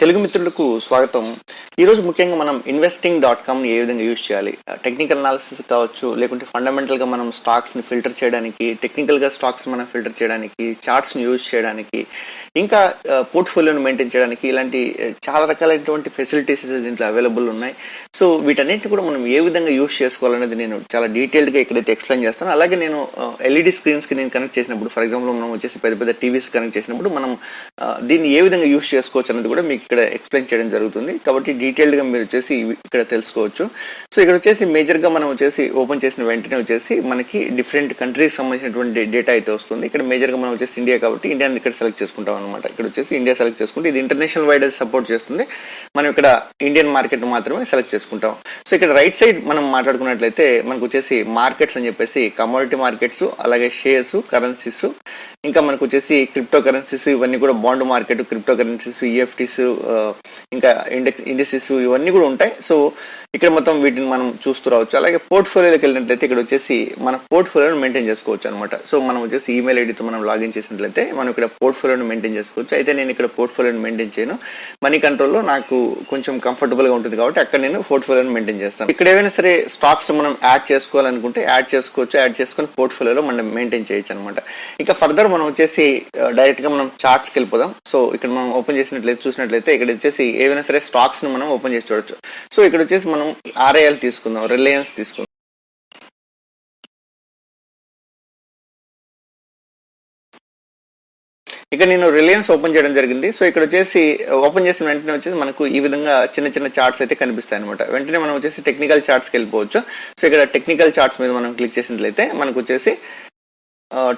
తెలుగు మిత్రులకు స్వాగతం. ఈరోజు ముఖ్యంగా మనం ఇన్వెస్టింగ్ డాట్ కామ్ని ఏ విధంగా యూజ్ చేయాలి? టెక్నికల్ అనాలిసిస్ కావచ్చు లేకుంటే ఫండమెంటల్గా మనం స్టాక్స్ని ఫిల్టర్ చేయడానికి టెక్నికల్గా స్టాక్స్ మనం ఫిల్టర్ చేయడానికి చార్ట్స్ని యూజ్ చేయడానికి ఇంకా పోర్ట్ఫోలియోని మెయింటైన్ చేయడానికి ఇలాంటి చాలా రకాలైనటువంటి ఫెసిలిటీస్ దీంట్లో అవైలబుల్ ఉన్నాయి. సో వీటన్నిటిని కూడా మనం ఏ విధంగా యూజ్ చేసుకోవాలనేది నేను చాలా డీటెయిల్డ్గా ఇక్కడైతే ఎక్స్ప్లెయిన్ చేస్తాను. అలాగే నేను ఎల్ఈడి స్క్రీన్స్కి నేను కనెక్ట్ చేసినప్పుడు ఫర్ ఎగ్జాంపుల్ మనం వచ్చేసి పెద్ద పెద్ద టీవీస్ కనెక్ట్ చేసినప్పుడు మనం దీన్ని ఏ విధంగా యూజ్ చేసుకోవచ్చు అనేది కూడా మీకు ఇక్కడ ఎక్స్ప్లెయిన్ చేయడం జరుగుతుంది. కాబట్టి డీటెయిల్డ్గా మీరు వచ్చేసి ఇక్కడ తెలుసుకోవచ్చు. సో ఇక్కడ వచ్చేసి మేజర్గా మనం వచ్చేసి ఓపెన్ చేసిన వెంటనే వచ్చేసి మనకి డిఫరెంట్ కంట్రీస్ సంబంధించినటువంటి డేటా అయితే వస్తుంది. ఇక్కడ మేజర్గా మనం వచ్చేసి ఇండియా కాబట్టి ఇండియాని ఇక్కడ సెలెక్ట్ చేసుకుంటాం అనమాట ఇక్కడ వచ్చేసి ఇండియా సెలెక్ట్ చేసుకుంటే ఇది ఇంటర్నేషనల్ వైడ్ సపోర్ట్ చేస్తుంది. మనం ఇక్కడ ఇండియన్ మార్కెట్ మాత్రమే సెలెక్ట్ చేసుకుంటాం. సో ఇక్కడ రైట్ సైడ్ మనం మాట్లాడుకున్నట్లయితే మనకు వచ్చేసి మార్కెట్స్ అని చెప్పేసి కమోడిటీ మార్కెట్స్ అలాగే షేర్స్ కరెన్సీస్ ఇంకా మనకు వచ్చేసి క్రిప్టో కరెన్సీస్ ఇవన్నీ కూడా బాండ్ మార్కెట్ క్రిప్టో కరెన్సీస్ ఈఎఫ్టీస్ ఇంకా ఇండెక్స్ ఇండెక్సెస్ ఇవన్నీ కూడా ఉంటాయి. సో ఇక్కడ మొత్తం వీటిని మనం చూస్తూ రావచ్చు. అలాగే పోర్ట్ఫోలియోకి వెళ్ళినట్లయితే ఇక్కడ వచ్చేసి మన పోర్ట్ఫోలియోని మెయింటైన్ చేసుకోవచ్చు అనమాట సో మనం వచ్చేసి ఈమెయిల్ ఐడితో మనం లాగిన్ చేసినట్లయితే మనం ఇక్కడ పోర్ట్ఫోలియోని మెయింటైన్ చేసుకోవచ్చు. అయితే నేను ఇక్కడ పోర్ట్ఫోలియోని మెయింటైన్ చేయను. మనీ కంట్రోల్లో నాకు కొంచెం కంఫర్టబుల్గా ఉంటుంది కాబట్టి అక్కడ నేను పోర్ట్ఫోలియోని మెయింటైన్ చేస్తాను. ఇక్కడ ఏవైనా సరే స్టాక్స్ మనం యాడ్ చేసుకోవాలనుకుంటే యాడ్ చేసుకోవచ్చు. యాడ్ చేసుకొని పోర్ట్ఫోలియోలో మనం మెయింటైన్ చేయొచ్చు అనమాట ఇక ఫర్దర్ మనం వచ్చేసి డైరెక్ట్గా మనం చార్ట్స్కి వెళ్ళిపోదాం. సో ఇక్కడ మనం ఓపెన్ చేసినట్లయితే చూసినట్లయితే ఇక్కడ వచ్చేసి ఏవైనా సరే స్టాక్స్ని మనం ఓపెన్ చేసి చూడొచ్చు. సో ఇక్కడ వచ్చేసి మనం ఆర్ఐఎల్ తీసుకుందాం. రిలయన్స్ తీసుకుందాం. ఇక్కడ నేను రిలయన్స్ ఓపెన్ చేయడం జరిగింది. సో ఇక్కడ వచ్చేసి ఓపెన్ చేసిన వెంటనే వచ్చేసి మనకు ఈ విధంగా చిన్న చిన్న చార్ట్స్ అయితే కనిపిస్తాయి అనమాట వెంటనే మనం వచ్చేసి టెక్నికల్ చార్ట్స్కి వెళ్ళిపోవచ్చు. సో ఇక్కడ టెక్నికల్ చార్ట్స్ మీద మనం క్లిక్ చేసినట్లయితే మనకు వచ్చేసి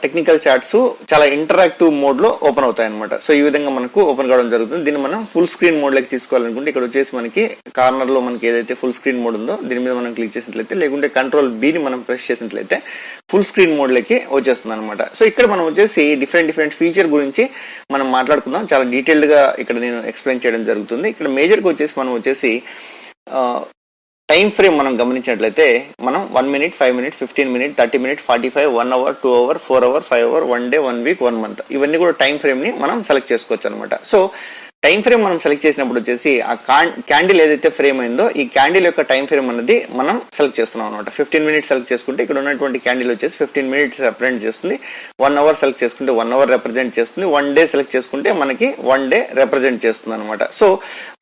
టెక్నికల్ చార్ట్స్ చాలా ఇంటరాక్టివ్ మోడ్లో ఓపెన్ అవుతాయి అనమాట సో ఈ విధంగా మనకు ఓపెన్ కావడం జరుగుతుంది. దీన్ని మనం ఫుల్ స్క్రీన్ మోడ్లోకి తీసుకోవాలనుకుంటే ఇక్కడ వచ్చేసి మనకి కార్నర్లో మనకి ఏదైతే ఫుల్ స్క్రీన్ మోడ్ ఉందో దీని మీద మనం క్లిక్ చేసినట్లయితే లేకుంటే కంట్రోల్ బీని మనం ప్రెస్ చేసినట్లయితే ఫుల్ స్క్రీన్ మోడ్లోకి వచ్చేస్తుంది అనమాట సో ఇక్కడ మనం వచ్చేసి డిఫరెంట్ డిఫరెంట్ ఫీచర్ గురించి మనం మాట్లాడుకుందాం. చాలా డీటెయిల్డ్గా ఇక్కడ నేను ఎక్స్ప్లెయిన్ చేయడం జరుగుతుంది. ఇక్కడ మేజర్గా వచ్చేసి మనం వచ్చేసి టైం ఫ్రేమ్ మనం గమనించినట్లయితే మనం one minute five minute fifteen minute thirty minute forty five one hour two hour four hour five hour one day one week one month ఇవన్నీ కూడా టైం ఫ్రేమ్ని మనం సెలెక్ట్ చేసుకోవచ్చు అనమాట సో టైం ఫ్రేమ్ మనం సెలెక్ట్ చేసినప్పుడు వచ్చేసి ఆ క్యాండిల్ ఏదైతే ఫ్రేమ్ అయిందో ఈ క్యాండిల్ యొక్క టైం ఫ్రేమ్ అనేది మనం సెలెక్ట్ చేస్తున్నాం అనమాట ఫిఫ్టీన్ మినిట్స్ సెలెక్ట్ చేసుకుంటే ఇక్కడ ఉన్నటువంటి క్యాండిల్ వచ్చేసి ఫిఫ్టీన్ మినిట్స్ రిప్రజెంట్ చేస్తుంది. వన్ అవర్ సెలెక్ట్ చేసుకుంటే వన్ అవర్ రిప్రజెంట్ చేస్తుంది. వన్ డే సెలెక్ట్ చేసుకుంటే మనకి వన్ డే రిప్రజెంట్ చేస్తుంది అనమాట సో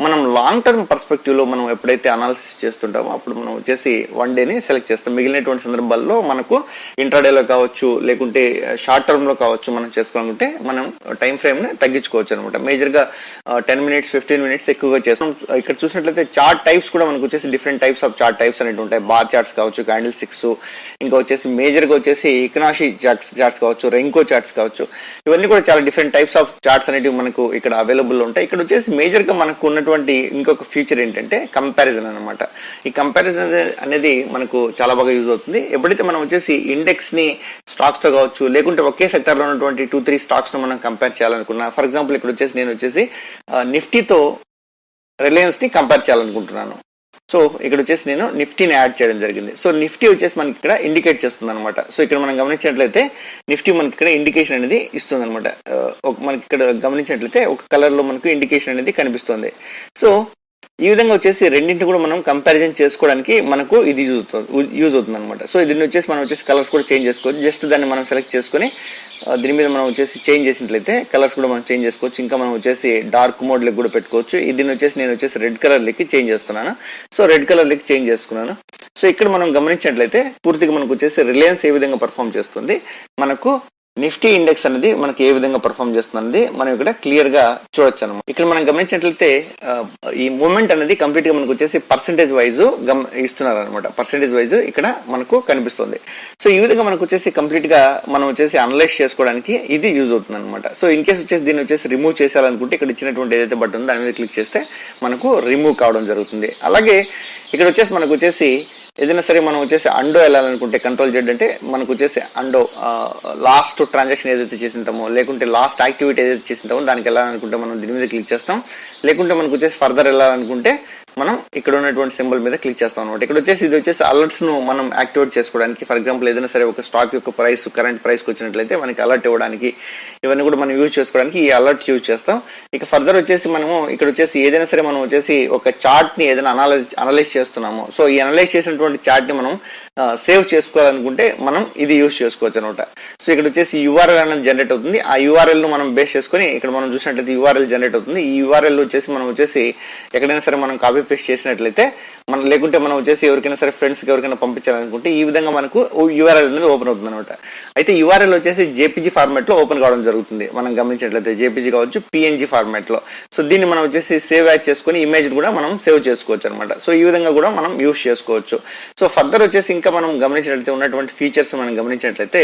మనం లాంగ్ టర్మ్ పర్స్పెక్టివ్లో మనం ఎప్పుడైతే అనాలిసిస్ చేస్తుంటామో అప్పుడు మనం వచ్చేసి వన్ డేని సెలెక్ట్ చేస్తాం. మిగిలినటువంటి సందర్భాల్లో మనకు ఇంట్రాడేలో కావచ్చు లేకుంటే uh, షార్ట్ టర్మ్లో కావచ్చు మనం చేసుకోవాలనుకుంటే మనం టైం ఫ్రేమ్ని తగ్గించుకోవచ్చు అనమాట మేజర్గా uh, ten minutes fifteen minutes ఎక్కువగా చేస్తాం. ఇక్కడ చూసినట్లయితే చార్ట్ టైప్స్ కూడా మనకు వచ్చేసి different types of chart types అనేవి ఉంటాయి. బార్ చార్ట్స్ కావచ్చు క్యాండిల్ సిక్స్ ఇంకా వచ్చేసి మేజర్గా వచ్చేసి ఇకనాషి చార్ట్స్ చార్ట్స్ కావచ్చు రెంకో చార్ట్స్ కావచ్చు. ఇవన్నీ కూడా చాలా డిఫరెంట్ టైప్స్ ఆఫ్ చార్ట్స్ అనేవి మనకు ఇక్కడ అవైలబుల్ ఉంటాయి. ఇక్కడ వచ్చేసి మేజర్గా మనకు ఉన్నటువంటి ఇంకొక ఫీచర్ ఏంటంటే కంపారిజన్ అనమాట ఈ కంపారిజన్ అనేది మనకు చాలా బాగా యూజ్ అవుతుంది. ఎప్పుడైతే మనం వచ్చేసి ఇండెక్స్ని స్టాక్స్తో కావచ్చు లేకుంటే ఒకే సెక్టర్లో ఉన్నటువంటి టూ త్రీ స్టాక్స్ను మనం కంపేర్ చేయాలనుకున్నా ఫర్ ఎగ్జాంపుల్ ఇక్కడ వచ్చేసి నేను వచ్చేసి నిఫ్టీతో రిలయన్స్ని కంపేర్ చేయాలనుకుంటున్నాను. సో ఇక్కడ వచ్చేసి నేను నిఫ్టీని యాడ్ చేయడం జరిగింది. సో నిఫ్టీ వచ్చేసి మనకి ఇక్కడ ఇండికేట్ చేస్తుంది అనమాట సో ఇక్కడ మనం గమనించినట్లయితే నిఫ్టీ మనకి ఇక్కడ ఇండికేషన్ అనేది ఇస్తుంది అనమాట మనకి ఇక్కడ గమనించినట్లయితే ఒక కలర్లో మనకు ఇండికేషన్ అనేది కనిపిస్తుంది. సో ఈ విధంగా వచ్చేసి రెండింటిని కూడా మనం కంపారిజన్ చేసుకోవడానికి మనకు ఇది యూజ్ అవుతుంది యూజ్ అవుతుంది అనమాట సో దీన్ని వచ్చేసి మనం వచ్చేసి కలర్స్ కూడా చేంజ్ చేసుకోవచ్చు. జస్ట్ దాన్ని మనం సెలెక్ట్ చేసుకొని దీని మీద మనం వచ్చేసి చేంజ్ చేసినట్లయితే కలర్స్ కూడా మనం చేంజ్ చేసుకోవచ్చు. ఇంకా మనం వచ్చేసి డార్క్ మోడ్ కూడా పెట్టుకోవచ్చు. దీన్ని వచ్చేసి నేను వచ్చేసి రెడ్ కలర్ లెక్కి చేంజ్ చేస్తున్నాను. సో రెడ్ కలర్ లెక్ చేంజ్ చేసుకున్నాను. సో ఇక్కడ మనం గమనించినట్లయితే పూర్తిగా మనకు వచ్చేసి రిలయన్స్ ఏ విధంగా పర్ఫామ్ చేస్తుంది? మనకు నిఫ్టీ ఇండెక్స్ అనేది మనకి ఏ విధంగా పర్ఫామ్ చేస్తుంది మనం ఇక్కడ క్లియర్గా చూడొచ్చు అనమాట ఇక్కడ మనం గమనించినట్లయితే ఈ మూమెంట్ అనేది కంప్లీట్గా మనకు వచ్చేసి పర్సంటేజ్ వైజ్ గమ ఇస్తున్నారు అనమాట పర్సంటేజ్ వైజ్ ఇక్కడ మనకు కనిపిస్తుంది. సో ఈ విధంగా మనకు వచ్చేసి కంప్లీట్గా మనం వచ్చేసి అనలైజ్ చేసుకోవడానికి ఇది యూజ్ అవుతుంది అనమాట సో ఇన్ కేస్ వచ్చేసి దీన్ని వచ్చేసి రిమూవ్ చేసేయాలనుకుంటే ఇక్కడ ఇచ్చినటువంటి ఏదైతే బటన్ ఉందో దాని మీద క్లిక్ చేస్తే మనకు రిమూవ్ కావడం జరుగుతుంది. అలాగే ఇక్కడ వచ్చేసి మనకు వచ్చేసి ఏదైనా సరే మనం వచ్చేసి అండో వెళ్ళాలనుకుంటే కంట్రోల్ జెడ్ అంటే మనకు వచ్చేసి అండో లాస్ట్ ట్రాన్సాక్షన్ ఏదైతే చేసింటామో లేకుంటే లాస్ట్ యాక్టివిటీ ఏదైతే చేసింటామో దానికి వెళ్ళాలనుకుంటే మనం దీని మీద క్లిక్ చేస్తాం. లేకుంటే మనకు వచ్చేసి ఫర్దర్ వెళ్ళాలనుకుంటే మనం ఇక్కడ ఉన్నటువంటి సింబల్ మీద క్లిక్ చేస్తాం అనమాట ఇక్కడ వచ్చేసి ఇది వచ్చేసి అలర్ట్స్ను మనం యాక్టివేట్ చేసుకోవడానికి ఫర్ ఎగ్జాంపుల్ ఏదైనా సరే ఒక స్టాక్ యొక్క ప్రైస్ కరెంట్ ప్రైస్ వచ్చినట్లయితే మనకి అలర్ట్ ఇవ్వడానికి ఇవన్నీ కూడా మనం యూజ్ చేసుకోవడానికి ఈ అలర్ట్ యూజ్ చేస్తాం. ఇక ఫర్దర్ వచ్చేసి మనము ఇక్కడ వచ్చేసి ఏదైనా సరే మనం వచ్చేసి ఒక చార్ట్ని ఏదైనా అనలైజ్ అనలైజ్ చేస్తున్నాము. సో ఈ అనలైజ్ చేసినటువంటి చార్ట్ని మనం సేవ్ చేసుకోవాలనుకుంటే మనం ఇది యూజ్ చేసుకోవచ్చు అనమాట. సో ఇక్కడ వచ్చేసి యూఆర్ఎల్ అనేది జనరేట్ అవుతుంది. ఆ యూఆర్ఎల్ను మనం బేస్ చేసుకొని ఇక్కడ మనం చూసినట్లయితే యూఆర్ఎల్ జనరేట్ అవుతుంది. ఈ యూఆర్ఎల్ వచ్చేసి మనం వచ్చేసి ఎక్కడైనా సరే మనం కాపీ పేస్ట్ చేసినట్లయితే మనం లేకుంటే మనం వచ్చేసి ఎవరికైనా సరే ఫ్రెండ్స్కి ఎవరికైనా పంపించాలనుకుంటే ఈ విధంగా మనకు యూఆర్ఎల్ అనేది ఓపెన్ అవుతుంది అనమాట అయితే యూఆర్ఎల్ వచ్చేసి జేపీజీ ఫార్మాట్లో ఓపెన్ కావడం జరుగుతుంది. మనం గమనించినట్లయితే జేపీజీ కావచ్చు పిఎన్జీ ఫార్మాట్లో సో దీన్ని మనం వచ్చేసి సేవ్ యాడ్ చేసుకొని ఇమేజ్ కూడా మనం సేవ్ చేసుకోవచ్చు అనమాట సో ఈ విధంగా కూడా మనం యూస్ చేసుకోవచ్చు. సో ఫర్దర్ వచ్చేసి ఇంకా మనం గమనించినట్లయితే ఉన్నటువంటి ఫీచర్స్ మనం గమనించినట్లయితే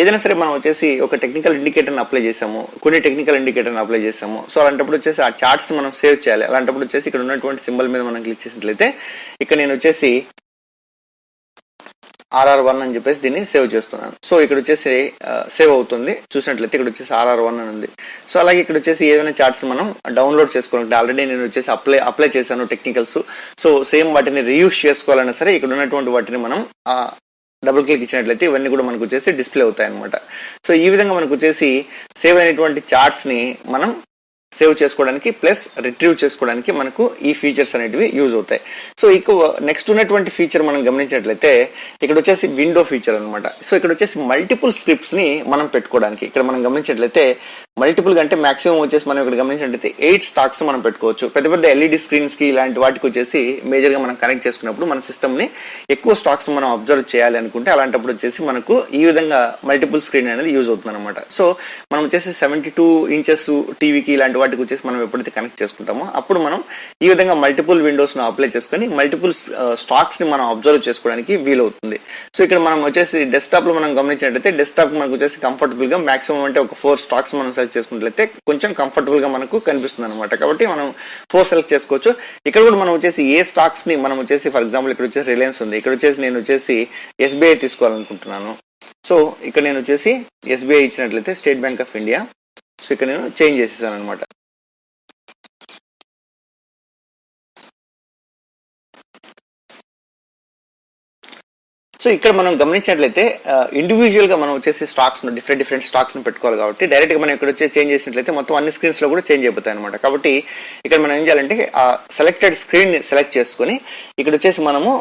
ఏదైనా సరే మనం వచ్చేసి ఒక టెక్నికల్ ఇండికేటర్ని అప్లై చేసాము కొన్ని టెక్నికల్ ఇండికేటర్ని అప్లై చేసాము. సో అలాంటప్పుడు వచ్చేసి ఆ చార్ట్స్ మనం సేవ్ చేయాలి. అలాంటప్పుడు వచ్చేసి ఇక్కడ ఉన్నటువంటి సింబల్ మీద మనం క్లిక్ చేసినట్లయితే ఇక్కడ నేను వచ్చేసి ఆర్ఆర్ వన్ అని చెప్పేసి దీన్ని సేవ్ చేస్తున్నాను. సో ఇక్కడ వచ్చేసి సేవ్ అవుతుంది. చూసినట్లయితే ఇక్కడ వచ్చేసి ఆర్ఆర్ వన్ అని ఉంది. సో అలాగే ఇక్కడ వచ్చేసి ఏదైనా చార్ట్స్ మనం డౌన్లోడ్ చేసుకోవాలంటే ఆల్రెడీ నేను వచ్చేసి అప్లై అప్లై చేశాను టెక్నికల్స్. సో సేమ్ వాటిని రీయూస్ చేసుకోవాలన్నా సరే ఇక్కడ ఉన్నటువంటి వాటిని మనం డబుల్ క్లిక్ ఇచ్చినట్లయితే ఇవన్నీ కూడా మనకు వచ్చేసి డిస్ప్లే అవుతాయి అనమాట సో ఈ విధంగా మనకు వచ్చేసి సేవ్ అయినటువంటి చార్ట్స్ని మనం సేవ్ చేసుకోవడానికి ప్లస్ రిట్రీవ్ చేసుకోవడానికి మనకు ఈ ఫీచర్స్ అనేటివి యూజ్ అవుతాయి. సో ఇక నెక్స్ట్ ఉన్నటువంటి ఫీచర్ మనం గమనించినట్లయితే ఇక్కడ వచ్చేసి విండో ఫీచర్ అనమాట సో ఇక్కడ వచ్చేసి మల్టిపుల్ స్క్రిప్ట్స్ని మనం పెట్టుకోవడానికి ఇక్కడ మనం గమనించినట్లయితే మల్టిపుల్ కంటే అంటే మాక్సిమం వచ్చేసి మనం ఇక్కడ గమనించినట్లయితే ఎయిట్ స్టాక్స్ మనం పెట్టుకోవచ్చు. పెద్ద పెద్ద ఎల్ఈడి స్క్రీన్స్కి ఇలాంటి వాటికి వచ్చేసి మేజర్గా మనం కనెక్ట్ చేసుకున్నప్పుడు మన సిస్టమ్ని ఎక్కువ స్టాక్స్ మనం అబ్జర్వ్ చేయాలి అనుకుంటే అలాంటప్పుడు వచ్చేసి మనకు ఈ విధంగా మల్టిపుల్ స్క్రీన్ అనేది యూజ్ అవుతుంది అనమాట సో మనం వచ్చేసి సెవెంటీ టూ ఇంచెస్ టీవీకి ఇలాంటి వాటికి వచ్చేసి మనం ఎప్పుడైతే కనెక్ట్ చేసుకుంటామో అప్పుడు మనం ఈ విధంగా మల్టిపుల్ విండోస్ను అప్లై చేసుకొని మల్టిపుల్ స్టాక్స్ uh, ని మనం అబ్జర్వ్ చేసుకోవడానికి వీలవుతుంది. సో ఇక్కడ మనం వచ్చేసి డెస్క్టాప్లో మనం గమనించినట్లయితే డెస్క్టాప్ మనకు వచ్చేసి కంఫర్టబుల్గా మాక్సిమం అంటే ఒక ఫోర్ స్టాక్స్ మనం సెలెక్ట్ చేసుకున్నట్లయితే కొంచెం కంఫర్టబుల్గా మనకు కనిపిస్తుంది అనమాట కాబట్టి మనం ఫోర్ సెలెక్ట్ చేసుకోవచ్చు. ఇక్కడ కూడా మనం వచ్చేసి ఏ స్టాక్స్ని మనం వచ్చేసి ఫర్ ఎగ్జాంపుల్ ఇక్కడ వచ్చేసి రిలయన్స్ ఉంది. ఇక్కడ వచ్చేసి నేను వచ్చేసి ఎస్బీఐ తీసుకోవాలనుకుంటున్నాను. సో ఇక్కడ నేను వచ్చేసి ఎస్బీఐ ఇచ్చినట్లయితే State Bank of India so ఇక్కడ నేను చేంజ్ చేసేసాను అనమాట సో ఇక్కడ మనం గమనించినట్లయితే ఇండివిజువల్గా మనం వచ్చేసి స్టాక్స్ డిఫరెంట్ డిఫరెంట్ స్టాక్స్ను పెట్టుకోవాలి కాబట్టి డైరెక్ట్గా మనం ఇక్కడ వచ్చి చేంజ్ చేసినట్లయితే మొత్తం అన్ని స్క్రీన్స్లో కూడా చేంజ్ అయిపోతాయి అనమాట కాబట్టి ఇక్కడ మనం ఏం చేయాలంటే ఆ సెలెక్టెడ్ స్క్రీన్ని సెలెక్ట్ చేసుకుని ఇక్కడ వచ్చేసి మనము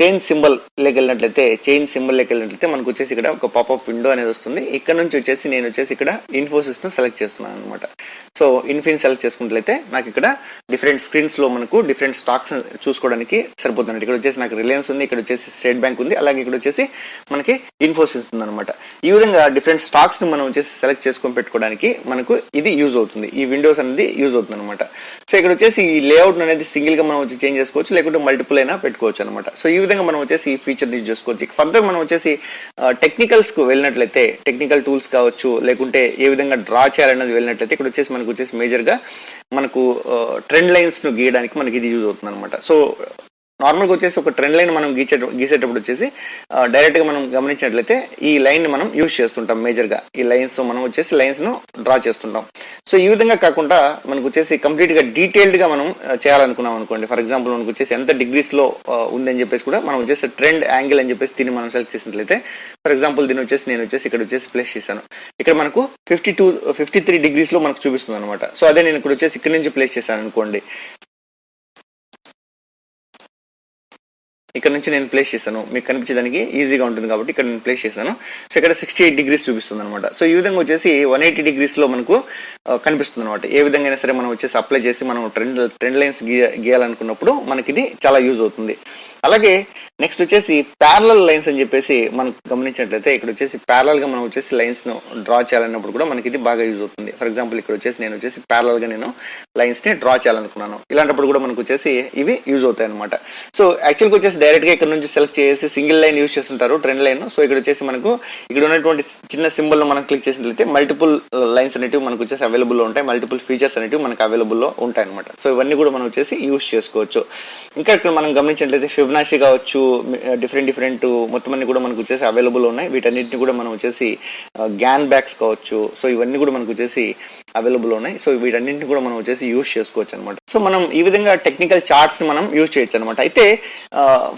చేంజ్ సింబల్ లేకి వెళ్ళినట్లయితే చేంజ్ సింబల్ లేకి వెళ్ళినట్లయితే మనకు వచ్చేసి ఇక్కడ ఒక పాపప్ విండో అనేది వస్తుంది. ఇక్కడ నుంచి వచ్చేసి నేను వచ్చేసి ఇక్కడ ఇన్ఫోసిస్ను సెలెక్ట్ చేస్తున్నాను అనమాట సో ఇన్ఫిన్ సెలెక్ట్ చేసుకున్నట్లయితే నాకు ఇక్కడ డిఫరెంట్ స్క్రీన్స్లో మనకు డిఫరెంట్ స్టాక్స్ చూసుకోవడానికి సరిపోతుంది ఇక్కడ వచ్చేసి నాకు రిలయన్స్ ఉంది ఇక్కడ వచ్చేసి స్టేట్ బ్యాంక్ ఉంది అలాగే ఇక్కడ వచ్చేసి మనకి ఇన్ఫోసిస్ ఉంది అనమాట ఈ విధంగా డిఫరెంట్ స్టాక్స్ని మనం వచ్చేసి సెలెక్ట్ చేసుకొని పెట్టుకోవడానికి మనకు ఇది యూజ్ అవుతుంది. ఈ విండోస్ అనేది యూజ్ అవుతుంది అనమాట సో ఇక్కడ వచ్చేసి ఈ లేఅవుట్ అనేది సింగిల్గా మనం వచ్చి చేంజ్ చేసుకోవచ్చు లేకుంటే మల్టిపుల్ అయినా పెట్టుకోవచ్చు అనమాట సో ఈ విధంగా మనం వచ్చేసి ఈ ఫీచర్ యూజ్ చేసుకోవచ్చు. ఫర్దర్ మనం వచ్చేసి టెక్నికల్స్కు వెళ్ళినట్లయితే టెక్నికల్ టూల్స్ కావచ్చు లేకుంటే ఏ విధంగా డ్రా చేయాలనేది వెళ్ళినట్లయితే ఇక్కడ వచ్చేసి మనకు వచ్చేసి మేజర్గా మనకు ట్రెండ్ లైన్స్ను గీయడానికి మనకి ఇది యూజ్ అవుతుంది అనమాట సో నార్మల్గా వచ్చేసి ఒక ట్రెండ్ లైన్ మనం గీచే గీసేటప్పుడు వచ్చేసి డైరెక్ట్గా మనం గమనించినట్లయితే ఈ లైన్ని మనం యూజ్ చేస్తుంటాం మేజర్గా ఈ లైన్స్ మనం వచ్చేసి లైన్స్ను డ్రా చేస్తుంటాం. సో ఈ విధంగా కాకుండా మనకు వచ్చేసి కంప్లీట్గా డీటెయిల్డ్గా మనం చేయాలనుకున్నాం అనుకోండి. ఫర్ ఎగ్జాంపుల్ మనకు వచ్చేసి ఎంత డిగ్రీస్లో ఉందని చెప్పేసి కూడా మనం వచ్చేసి ట్రెండ్ యాంగిల్ అని చెప్పేసి దీన్ని మనం సెలెక్ట్ చేసినట్లయితే ఫర్ ఎగ్జాంపుల్ దీన్ని వచ్చేసి నేను వచ్చేసి ఇక్కడ వచ్చేసి ప్లేస్ చేశాను. ఇక్కడ మనకు ఫిఫ్టీ టూ ఫిఫ్టీ త్రీ డిగ్రీస్లో మనకు చూపిస్తుంది అనమాట సో అదే నేను ఇక్కడ వచ్చేసి ఇక్కడ నుంచి ప్లేస్ చేశాను అనుకోండి. ఇక్కడ నుంచి నేను ప్లేస్ చేశాను. మీకు కనిపించేదానికి ఈజీగా ఉంటుంది కాబట్టి ఇక్కడ నేను ప్లేస్ చేశాను. సో ఇక్కడ సిక్స్టీ ఎయిట్ డిగ్రీస్ చూపిస్తుంది అనమాట సో ఈ విధంగా వచ్చేసి వన్ ఎయిటీ డిగ్రీస్లో మనకు కనిపిస్తుంది అనమాట ఏ విధంగా అయినా సరే మనం వచ్చేసి అప్లై చేసి మనం ట్రెండ్ ట్రెండ్ లైన్స్ గీయాలనుకున్నప్పుడు మనకి ఇది చాలా యూజ్ అవుతుంది. అలాగే నెక్స్ట్ వచ్చేసి ప్యారలల్ లైన్స్ అని చెప్పేసి మనం గమనించినట్లయితే ఇక్కడ వచ్చేసి ప్యారలల్గా మనం వచ్చేసి లైన్స్ను డ్రా చేయాలన్నప్పుడు కూడా మనకి ఇది బాగా యూజ్ అవుతుంది. ఫర్ ఎగ్జాంపుల్ ఇక్కడ వచ్చేసి నేను వచ్చేసి ప్యారలల్గా నేను లైన్స్ని డ్రా చేయాలనుకున్నాను. ఇలాంటప్పుడు కూడా మనకు వచ్చేసి ఇవి యూజ్ అవుతాయి అనమాట సో యాక్చువల్గా వచ్చేసి డైరెక్ట్గా ఇక్కడ నుంచి సెలెక్ట్ చేసి సింగిల్ లైన్ యూజ్ చేస్తుంటారు ట్రెండ్ లైన్ సో ఇక్కడ వచ్చేసి మనకు ఇక్కడ ఉన్నటువంటి చిన్న సింబల్ మనం క్లిక్ చేసినట్లయితే మల్టిపుల్ లైన్స్ అనేటివి మనకు వచ్చేసి అవైలబుల్లో ఉంటాయి. మల్టిపుల్ ఫీచర్స్ అనేటివి మనకు అవైలబుల్లో ఉంటాయి అనమాట సో ఇవన్నీ కూడా మనం వచ్చేసి యూజ్ చేసుకోవచ్చు. ఇంకా ఇక్కడ మనం గమనించినట్లయితే ఫిబ్నాషి కావచ్చు డిఫరెంట్ డిఫరెంట్ మొత్తం అన్ని కూడా మనకు వచ్చేసి అవైలబుల్ ఉన్నాయి. వీటన్నిటిని కూడా మనం వచ్చేసి గ్యాన్ బ్యాగ్స్ కావచ్చు. సో ఇవన్నీ కూడా మనకు వచ్చేసి అవైలబుల్ ఉన్నాయి. సో వీటన్నింటిని కూడా మనం వచ్చేసి యూజ్ చేసుకోవచ్చు అనమాట సో మనం ఈ విధంగా టెక్నికల్ చార్ట్స్ని మనం యూజ్ చేయొచ్చు అనమాట అయితే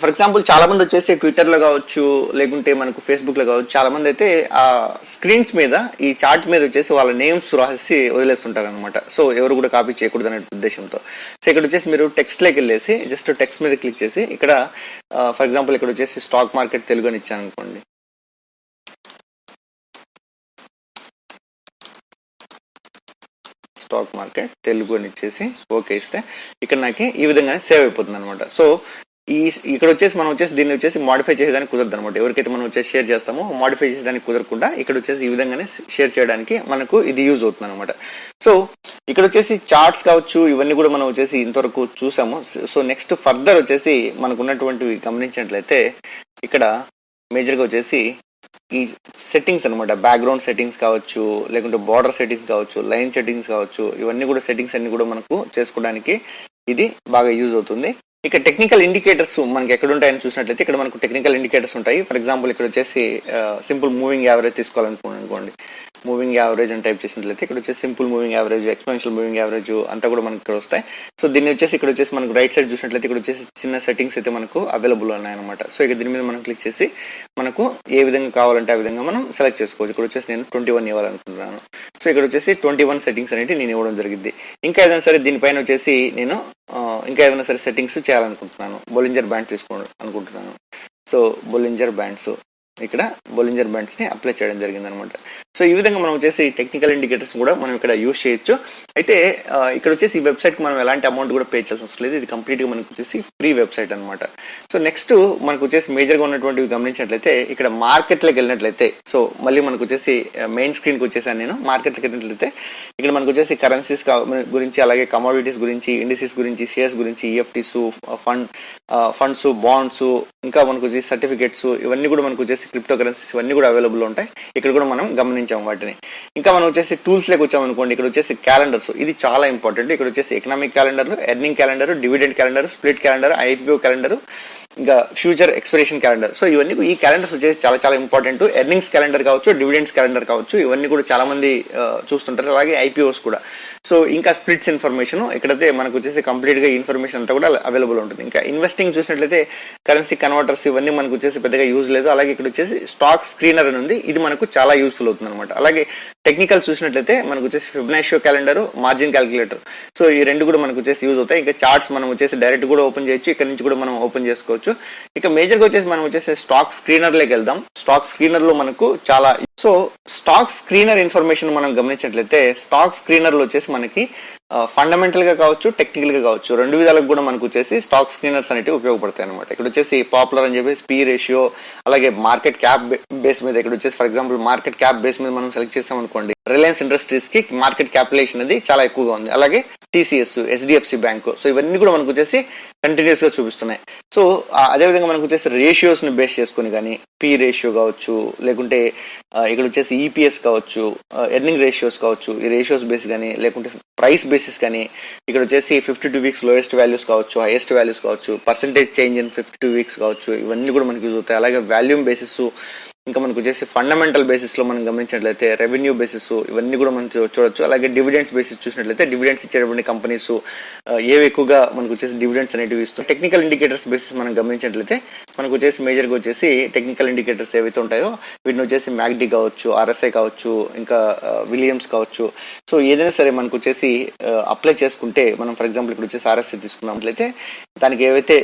ఫర్ ఎగ్జాంపుల్ చాలా మంది వచ్చేసి ట్విట్టర్లో కావచ్చు లేకుంటే మనకు ఫేస్బుక్లో కావచ్చు చాలా మంది అయితే ఆ స్క్రీన్స్ మీద ఈ చార్ట్ మీద వచ్చేసి వాళ్ళ నేమ్స్ రాసి వదిలేస్తుంటారు అనమాట సో ఎవరు కూడా కాపీ చేయకూడదు అనే ఉద్దేశంతో. సో ఇక్కడ వచ్చేసి మీరు టెక్స్ట్లోకి వెళ్ళేసి జస్ట్ టెక్స్ట్ మీద క్లిక్ చేసి ఇక్కడ ఫర్ ఎగ్జాంపుల్ ఇక్కడ వచ్చేసి స్టాక్ మార్కెట్ తెలుగు అని ఇచ్చాను అనుకోండి. స్టాక్ మార్కెట్ తెలుగు అని ఇచ్చేసి ఓకే ఇస్తే ఇక్కడ నాకు ఈ విధంగానే సేవ్ అయిపోతుంది అనమాట సో ఈ ఇక్కడ వచ్చేసి మనం వచ్చేసి దీన్ని వచ్చేసి మాడిఫై చేసేదానికి కుదరదు అనమాట ఎవరికైతే మనం వచ్చేసి షేర్ చేస్తామో మాడిఫై చేసేదానికి కుదరకుండా ఇక్కడ వచ్చేసి ఈ విధంగానే షేర్ చేయడానికి మనకు ఇది యూజ్ అవుతుంది అనమాట సో ఇక్కడ వచ్చేసి చార్ట్స్ కావచ్చు ఇవన్నీ కూడా మనం వచ్చేసి ఇంతవరకు చూసాము. సో నెక్స్ట్ ఫర్దర్ వచ్చేసి మనకు ఉన్నటువంటివి గమనించినట్లయితే ఇక్కడ మేజర్గా వచ్చేసి ఈ సెట్టింగ్స్ అనమాట బ్యాక్గ్రౌండ్ సెట్టింగ్స్ కావచ్చు లేకుంటే బార్డర్ సెట్టింగ్స్ కావచ్చు లైన్ సెట్టింగ్స్ కావచ్చు ఇవన్నీ కూడా సెట్టింగ్స్ అన్ని కూడా మనకు చేసుకోవడానికి ఇది బాగా యూజ్ అవుతుంది. ఇక టెక్నికల్ ఇండికేటర్స్ మనకి ఎక్కడ ఉంటాయని చూసినట్లయితే ఇక్కడ మనకు టెక్నికల్ ఇండికేటర్స్ ఉంటాయి. ఫర్ ఎగ్జాంపుల్ ఇక్కడ వచ్చేసి సింపుల్ మూవింగ్ యావరేజ్ తీసుకోవాలనుకోండి అనుకోండి. మూవింగ్ యావరేజ్ అని టైప్ చేసినట్లయితే ఇక్కడ వచ్చేసి simple moving average exponential moving average అంతా కూడా మనకి ఇక్కడ వస్తాయి. సో దీన్ని వచ్చేసి ఇక్కడ వచ్చేసి మనకు రైట్ సైడ్ చూసినట్లయితే ఇక్కడ వచ్చేసి చిన్న సెట్టింగ్స్ అయితే మనకు అవైలబుల్ ఉన్నాయన్నమాట. సో ఇక దీని మీద మనం క్లిక్ చేసి మనకు ఏ విధంగా కావాలంటే ఆ విధంగా మనం సెలెక్ట్ చేసుకోవచ్చు. ఇక్కడ వచ్చేసి నేను ట్వంటీ వన్ ఇవ్వాలనుకుంటున్నాను. సో ఇక్కడ వచ్చేసి ట్వంటీ వన్ సెట్టింగ్స్ అనేవి నేను ఇవ్వడం జరిగింది. ఇంకా ఏదైనా సరే దీనిపైన వచ్చేసి నేను ఇంకా ఏమైనా సరే సెట్టింగ్స్ చేయాలనుకుంటున్నాను. బొలింజర్ బ్యాండ్ తీసుకోండి అనుకుంటున్నాను. సో బొలింజర్ బ్యాండ్స్ ఇక్కడ బొలింజర్ బ్యాండ్స్ని అప్లై చేయడం జరిగింది అనమాట సో ఈ విధంగా మనం వచ్చేసి టెక్నికల్ ఇండికేటర్స్ కూడా మనం ఇక్కడ యూజ్ చేయొచ్చు. అయితే ఇక్కడ వచ్చేసి ఈ వెబ్సైట్కి మనం ఎలాంటి అమౌంట్ కూడా పే చేయాల్సిన అవసరం లేదు. ఇది కంప్లీట్గా మనకు వచ్చేసి ఫ్రీ వెబ్సైట్ అనమాట సో నెక్స్ట్ మనకు వచ్చేసి మేజర్గా ఉన్నటువంటివి గమనించినట్లయితే ఇక్కడ మార్కెట్లోకి వెళ్ళినట్లయితే సో మళ్ళీ మనకు వచ్చేసి మెయిన్ స్క్రీన్కి వచ్చేసాను నేను. మార్కెట్లోకి వెళ్ళినట్లయితే ఇక్కడ మనకు వచ్చేసి కరెన్సీస్ గురించి అలాగే కమోడిటీస్ గురించి ఇండిసీస్ గురించి షేర్స్ గురించి ఈఎఫ్టీస్ ఫండ్ ఫండ్స్ బాండ్స్ ఇంకా మనకు వచ్చేసి సర్టిఫికేట్స్ ఇవన్నీ కూడా మనకు వచ్చేసి క్రిప్టో కరెన్సీస్ ఇవన్నీ కూడా అవైలబుల్ ఉంటాయి. ఇక్కడ కూడా మనం గమనించాం వాటిని. ఇంకా మనం వచ్చేసి టూల్స్ లేక వచ్చాం అనుకోండి ఇక్కడ వచ్చేసి క్యాలెండర్స్ ఇది చాలా ఇంపార్టెంట్ ఇక్కడ వచ్చేసి economic calendar earning calendar dividend calendar split calendar IFBO calendar ఇంకా ఫ్యూచర్ ఎక్స్పిరేషన్ క్యాలెండర్ సో ఇవన్నీ ఈ క్యాలెండర్స్ వచ్చేసి చాలా చాలా ఇంపార్టెంట్ ఎర్నింగ్స్ క్యాలెండర్ కావచ్చు డివిడెండ్స్ క్యాలెండర్ కావచ్చు ఇవన్నీ కూడా చాలా మంది చూస్తుంటారు. అలాగే ఐపీఓస్ కూడా. సో ఇంకా స్ప్లిట్స్ ఇన్ఫర్మేషన్ ఇక్కడైతే మనకు వచ్చేసి కంప్లీట్గా ఇన్ఫర్మేషన్ అంతా కూడా అవైలబుల్ ఉంటుంది. ఇంకా ఇన్వెస్టింగ్ చూసినట్లయితే కరెన్సీ కన్వర్టర్స్ ఇవన్నీ మనకు వచ్చేసి పెద్దగా యూజ్ లేదు. అలాగే ఇక్కడ వచ్చేసి స్టాక్ స్క్రీనర్ అని ఉంది. ఇది మనకు చాలా యూస్ఫుల్ అవుతుంది అనమాట అలాగే టెక్నికల్ చూసినట్లయితే మనకు వచ్చేసి Fibonacci calendar margin calculator so ఈ రెండు కూడా మనకు వచ్చేసి యూజ్ అవుతాయి. ఇంకా చార్ట్స్ మనం వచ్చేసి డైరెక్ట్ కూడా ఓపెన్ చేయొచ్చు. ఇక్కడ నుంచి కూడా మనం ఓపెన్ చేసుకోవచ్చు. ఇక మేజర్గా వచ్చేసి మనం వచ్చేసి స్టాక్ స్క్రీనర్లోకి వెళ్దాం. స్టాక్ స్క్రీనర్లో మనకు చాలా సో స్టాక్ స్క్రీనర్ ఇన్ఫర్మేషన్ మనం గమనించినట్లయితే స్టాక్ స్క్రీనర్లో వచ్చేసి మనకి ఫండమెంటల్గా కావచ్చు టెక్నికల్గా కావచ్చు రెండు విధాలకు కూడా మనకు వచ్చేసి స్టాక్ స్క్రీనర్స్ అనేవి ఉపయోగపడతాయి అనమాట ఇక్కడ వచ్చేసి పాపులర్ అని చెప్పేసి పీ రేషియో అలాగే మార్కెట్ క్యాప్ బేస్ మీద ఇక్కడ వచ్చేసి for example market cap base మీద మనం సెలెక్ట్ చేసాం అనుకోండి రిలయన్స్ ఇండస్ట్రీస్కి మార్కెట్ క్యాపిలేషన్ అనేది చాలా ఎక్కువగా ఉంది. అలాగే టీసీఎస్ ఎస్డిఎఫ్సి బ్యాంక్ సో ఇవన్నీ కూడా మనకు వచ్చేసి కంటిన్యూస్గా చూపిస్తున్నాయి. సో అదేవిధంగా మనకు వచ్చేసి రేషియోస్ని బేస్ చేసుకుని కానీ పీ రేషియో కావచ్చు లేకుంటే ఇక్కడ వచ్చేసి ఈపీఎస్ కావచ్చు ఎర్నింగ్ రేషియోస్ కావచ్చు ఈ రేషియోస్ బేస్ కానీ లేకుంటే ప్రైస్ బేస్ బేసిస్ కానీ ఇక్కడ వచ్చేసి fifty two weeks lowest values కావచ్చు హైయెస్ట్ వాల్యూస్ కావచ్చు percentage change in fifty two weeks కావచ్చు ఇవన్నీ కూడా మనకి యూజ్ అవుతాయి. అలాగే వాల్యూమ్ బేసిస్ ఇంకా మనకు వచ్చేసి ఫండమెంటల్ బేసిస్లో మనం గమనించినట్లయితే రెవెన్యూ బేసిస్ ఇవన్నీ కూడా మనం చూడొచ్చు. అలాగే డివిడెండ్స్ బేసిస్ చూసినట్లయితే డివిడెండ్స్ ఇచ్చేటువంటి కంపెనీస్ ఏవి ఎక్కువగా మనకు వచ్చేసి డివిడెండ్స్ అనేటివి ఇస్తూ టెక్నికల్ ఇండికేటర్స్ బేసిస్ మనం గమనించినట్లయితే మనకు వచ్చేసి మేజర్గా వచ్చేసి టెక్నికల్ ఇండికేటర్స్ ఏవైతే ఉంటాయో వీటిని వచ్చేసి మ్యాగ్డి కావచ్చు ఆర్ఎస్ఐ కావచ్చు ఇంకా విలియమ్స్ కావచ్చు. సో ఏదైనా సరే మనకు వచ్చేసి అప్లై చేసుకుంటే మనం ఫర్ ఎగ్జాంపుల్ ఇక్కడ వచ్చేసి ఆర్ఎస్ఐ తీసుకున్నట్లయితే దానికి ఏవైతే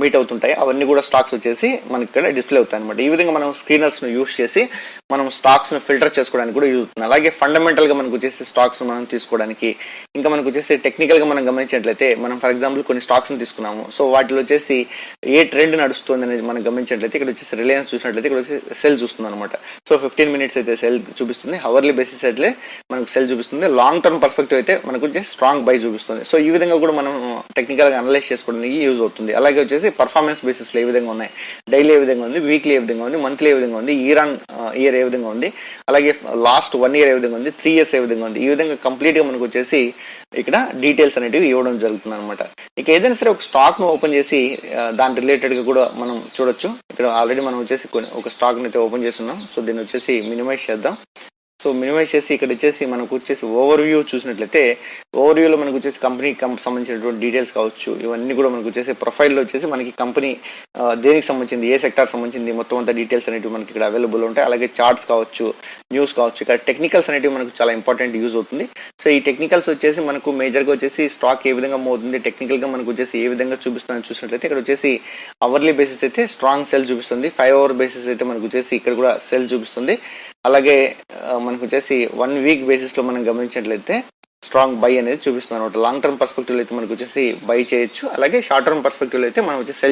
మీట్ అవుతుంటాయో అవన్నీ కూడా స్టాక్స్ వచ్చేసి మనకి ఇక్కడ డిస్ప్లే అవుతాయి అనమాట ఈ విధంగా మనం స్క్రీనర్స్ను యూస్ చేసి మనం స్టాక్స్ను ఫిల్టర్ చేసుకోవడానికి కూడా యూజ్ అవుతుంది. అలాగే ఫండమెంటల్గా మనకు వచ్చేసి స్టాక్స్ మనం తీసుకోవడానికి ఇంకా మనకు వచ్చేసి టెక్నికల్గా మనం గమనించినట్లయితే మనం ఫర్ ఎగ్జాంపుల్ కొన్ని స్టాక్స్ని తీసుకున్నాము. సో వాటిలో వచ్చేసి ఏ ట్రెండ్ నడుస్తుంది అనేది మనం గమనించినట్లయితే ఇక్కడ వచ్చేసి రిలయన్స్ చూసినట్లయితే ఇక్కడ వచ్చేసి సెల్ చూస్తుంది అనమాట సో ఫిఫ్టీన్ మినిట్స్ అయితే సెల్ చూపిస్తుంది. హవర్లీ బేసిస్ అయితే మనకు సెల్ చూపిస్తుంది. లాంగ్ టర్మ్ పర్ఫెక్ట్ అయితే మనకు వచ్చేసి స్ట్రాంగ్ బై చూపిస్తుంది. సో ఈ విధంగా కూడా మనం టెక్నికల్గా అనలైజ్ చేసుకోవడానికి యూజ్ అవుతుంది. అలాగే వచ్చేసి పర్ఫార్మెన్స్ బేసిస్లో ఏ విధంగా ఉన్నాయి? డైలీ ఏ విధంగా ఉంది? వీక్లీ ఏ విధంగా ఉంది? మంత్లీ ఏ విధంగా ఉంది? ఇయర్ ఆన్ ఇయర్ ఏ విధంగా ఉంది? అలాగే లాస్ట్ వన్ ఇయర్ ఏ విధంగా ఉంది? త్రీ ఇయర్స్ ఏ విధంగా ఉంది? ఈ విధంగా కంప్లీట్గా మనకు వచ్చేసి ఇక్కడ డీటెయిల్స్ అనేటివి ఇవ్వడం జరుగుతుంది అనమాట ఇక ఏదైనా సరే ఒక స్టాక్ను ఓపెన్ చేసి uh, దాని రిలేటెడ్గా కూడా మనం చూడొచ్చు. ఇక్కడ ఆల్రెడీ మనం వచ్చేసి ఒక స్టాక్ని అయితే ఓపెన్ చేస్తున్నాం. సో దీన్ని వచ్చేసి మినిమైజ్ చేద్దాం. సో మినిమైజ్ చేసి ఇక్కడ వచ్చేసి మనకు వచ్చేసి ఓవర్ వ్యూ చూసినట్లయితే ఓవర్ వ్యూలో మనకు వచ్చేసి కంపెనీ సంబంధించినటువంటి డీటెయిల్స్ కావచ్చు ఇవన్నీ కూడా మనకు వచ్చేసి ప్రొఫైల్లో వచ్చేసి మనకి కంపెనీ దేనికి సంబంధించింది ఏ సెక్టార్ సంబంధించింది మొత్తం అంతా డీటెయిల్స్ అనేవి మనకి ఇక్కడ అవైలబుల్ ఉంటాయి. అలాగే చార్ట్స్ కావచ్చు న్యూస్ కావచ్చు ఇక్కడ టెక్నికల్స్ అనేవి మనకు చాలా ఇంపార్టెంట్ యూజ్ అవుతుంది. సో ఈ టెక్నికల్స్ వచ్చేసి మనకు మేజర్గా వచ్చేసి స్టాక్ ఏ విధంగా మూవ్ అవుతుంది టెక్నికల్గా మనకు వచ్చేసి ఏ విధంగా చూపిస్తుందని చూసినట్లయితే ఇక్కడ వచ్చేసి అవర్లీ బేసిస్ అయితే స్ట్రాంగ్ సెల్ చూపిస్తుంది. ఫైవ్ అవర్ బేసిస్ అయితే మనకు వచ్చేసి ఇక్కడ కూడా సెల్ చూపిస్తుంది. అలాగే మనకు వచ్చేసి వన్ వీక్ బేసిస్లో మనం గమనించినట్లయితే స్ట్రాంగ్ బై అనేది చూపిస్తుంది అనమాట. లాంగ్ టర్మ్ పర్స్పెక్టివ్ అయితే మనకు వచ్చేసి బై చేయొచ్చు. అలాగే షార్ట్ టర్మ్ పర్స్పెక్టివ్ అయితే మనం వచ్చి సెల్